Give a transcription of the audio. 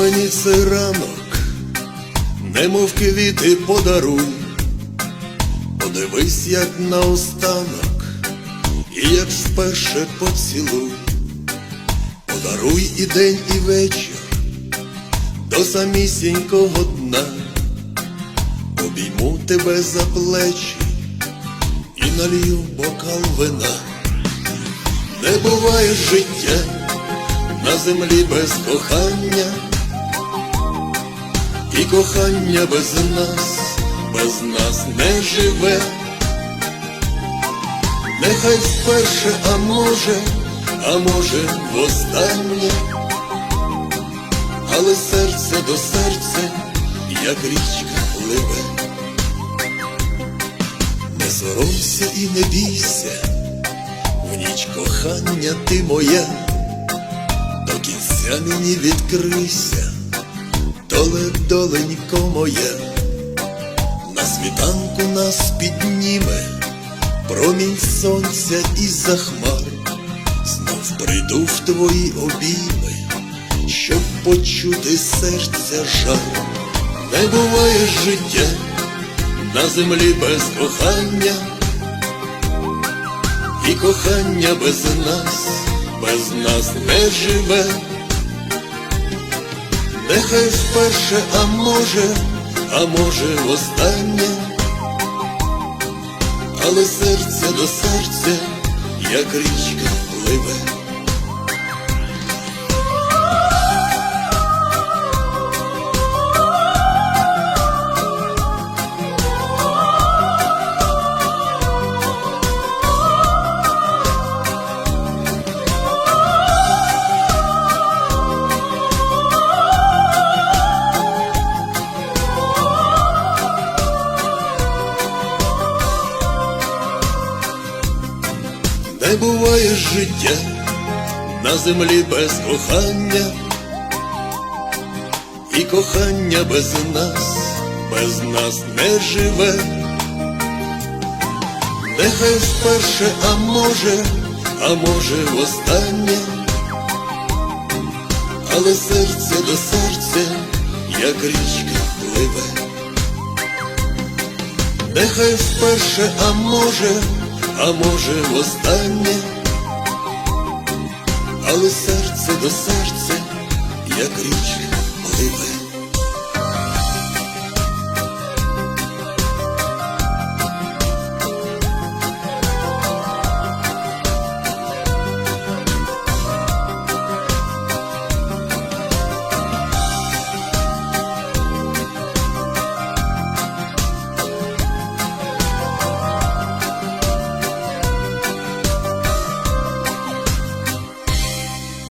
мені цей ранок, немов квіти подаруй, подивись, як наостанок, і як вперше поцілуй, подаруй і день, і вечір до самісінького дна, обійму тебе за плечі і налью бокал вина. Не буває життя на землі без кохання, і кохання без нас, без нас не живе. Нехай вперше, а може, а може востаннє, але серце до серця, як річка пливе. Не соромся і не бійся, в ніч кохання ти моя, кінця мені відкрийся, доле доленько моя, на світанку нас підніме, промінь сонця із-за хмар, знов прийду в твої обійми, щоб почути серця жар, не буває життя на землі без кохання, і кохання без нас, без нас не живе. Нехай вперше, а може, а може востаннє, але серце до серця, як річка пливе. Не буває життя на землі без кохання, і кохання без нас, без нас не живе. Нехай вперше, а може, а може востаннє, але серце до серця, як річка пливе. Нехай вперше, а може, а може востаннє, але серце до серця, як річ пливе.